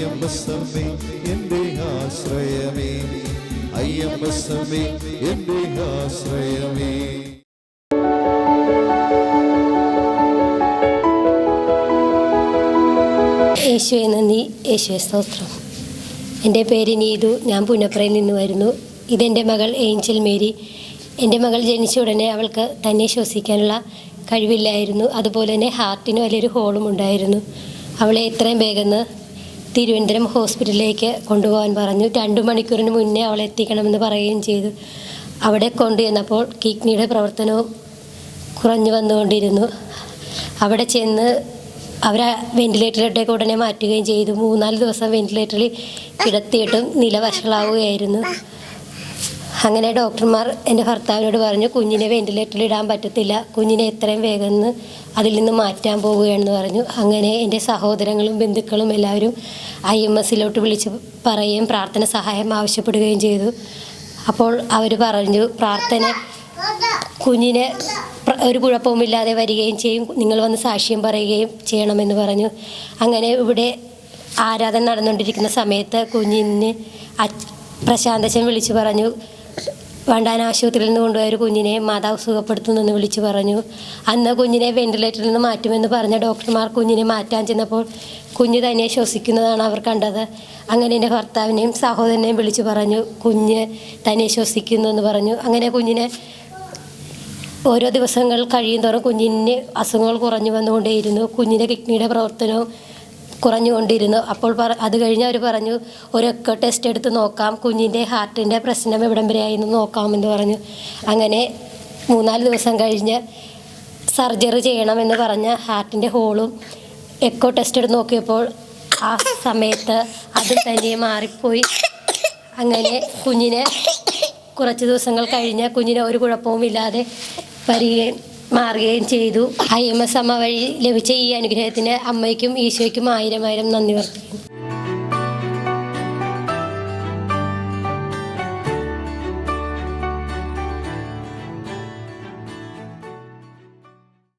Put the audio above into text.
അയ്യമ്പസമ്മേ എന്റെ ആശ്രയമേ. അയ്യമ്പസമ്മേ എന്റെ ആശ്രയമേ. യേശുവെ നന്ദി. യേശുവെ സ്തോത്രം. എന്റെ പേര് നീതു. ഞാൻ പുന്നപ്രയിൽ നിന്ന് വരുന്നു. ഇതെന്റെ മകൾ ഏഞ്ചൽ മേരി. എന്റെ മകൾ ജനിച്ച ഉടനെ അവൾക്ക് തന്നെ ശ്വസിക്കാനുള്ള കഴിവില്ലായിരുന്നു. അതുപോലെ തന്നെ ഹാർട്ടിന് വലിയൊരു ഹോളും ഉണ്ടായിരുന്നു. അവളെ എത്രയും വേഗം തിരുവനന്തപുരം ഹോസ്പിറ്റലിലേക്ക് കൊണ്ടുപോകാൻ പറഞ്ഞു. രണ്ട് മണിക്കൂറിന് മുന്നേ അവളെ എത്തിക്കണമെന്ന് പറയുകയും ചെയ്തു. അവിടെ കൊണ്ടുചെന്നപ്പോൾ കിഡ്നിയുടെ പ്രവർത്തനവും കുറഞ്ഞു വന്നുകൊണ്ടിരുന്നു. അവിടെ ചെന്ന് അവരെ വെന്റിലേറ്ററിലേക്ക് ഉടനെ മാറ്റുകയും ചെയ്തു. മൂന്നാൽ ദിവസം വെന്റിലേറ്ററിൽ കിടത്തിയിട്ടും നില വഷളാവുകയായിരുന്നു അങ്ങനെ ഡോക്ടർമാർ എന്റെ ഭർത്താവിനോട് പറഞ്ഞു കുഞ്ഞിനെ വെന്റിലേറ്ററിൽ ഇടാൻ പറ്റത്തില്ല. കുഞ്ഞിനെ എത്രയും വേഗം അതിൽ നിന്ന് മാറ്റാൻ പോവുകയാണെന്ന് പറഞ്ഞു. അങ്ങനെ എന്റെ സഹോദരങ്ങളും ബന്ധുക്കളും എല്ലാവരും ഐ എം എസിലോട്ട് വിളിച്ച് പറയുകയും പ്രാർത്ഥന സഹായം ആവശ്യപ്പെടുകയും ചെയ്തു. അപ്പോൾ അവർ പറഞ്ഞു പ്രാർത്ഥന കുഞ്ഞിനെ ഒരു കുഴപ്പവുമില്ലാതെ വരികയും ചെയ്യും. നിങ്ങൾ വന്ന് സാക്ഷ്യം പറയുകയും ചെയ്യണമെന്ന് പറഞ്ഞു. അങ്ങനെ ഇവിടെ ആരാധന നടന്നുകൊണ്ടിരിക്കുന്ന സമയത്ത് കുഞ്ഞിന് പ്രശാന്തച്ചൻ വിളിച്ചു പറഞ്ഞു വണ്ടാന ആശുപത്രിയിൽ നിന്ന് കൊണ്ടുപോയ ഒരു കുഞ്ഞിനെ മാതാവ് സുഖപ്പെടുത്തുന്നെന്ന് വിളിച്ചു പറഞ്ഞു. അന്ന് കുഞ്ഞിനെ വെന്റിലേറ്ററിൽ നിന്ന് മാറ്റുമെന്ന് പറഞ്ഞ ഡോക്ടർമാർ കുഞ്ഞിനെ മാറ്റാൻ ചെന്നപ്പോൾ കുഞ്ഞ് തന്നെ ശ്വസിക്കുന്നതാണ് അവർ കണ്ടത്. അങ്ങനെ എന്റെ ഭർത്താവിനെയും സഹോദരനെയും വിളിച്ചു പറഞ്ഞു കുഞ്ഞ് തന്നെ ശ്വസിക്കുന്നു എന്ന് പറഞ്ഞു. അങ്ങനെ കുഞ്ഞിനെ ഓരോ ദിവസങ്ങൾ കഴിയും തോറും കുഞ്ഞിന് അസുഖങ്ങൾ കുറഞ്ഞു വന്നുകൊണ്ടേയിരുന്നു. കുഞ്ഞിന്റെ കിഡ്നിയുടെ പ്രവർത്തനവും കുറഞ്ഞുകൊണ്ടിരുന്നു. അപ്പോൾ പറ അത് കഴിഞ്ഞ് അവർ പറഞ്ഞു ഒരൊക്കെ ടെസ്റ്റ് എടുത്ത് നോക്കാം. കുഞ്ഞിന്റെ ഹാർട്ടിന്റെ പ്രശ്നം എവിടം വരെയായിരുന്നു നോക്കാമെന്ന് പറഞ്ഞു. അങ്ങനെ മൂന്നാൽ ദിവസം കഴിഞ്ഞ് സർജറി ചെയ്യണമെന്ന് പറഞ്ഞ ഹാർട്ടിന്റെ ഹോളും എക്കോ ടെസ്റ്റ് എടുത്ത് നോക്കിയപ്പോൾ ആ സമയത്ത് അത് തന്നെ മാറിപ്പോയി. അങ്ങനെ കുഞ്ഞിനെ കുറച്ച് ദിവസങ്ങൾ കഴിഞ്ഞ് കുഞ്ഞിന് ഒരു കുഴപ്പവുമില്ലാതെ വരികയും മാറുകയും ചെയ്തു. എസ് അമ്മ വഴി ലഭിച്ച ഈ അനുഗ്രഹത്തിന് അമ്മയ്ക്കും ഈശോയ്ക്കും ആയിരം ആയിരം നന്ദി വർത്തിക്കുന്നു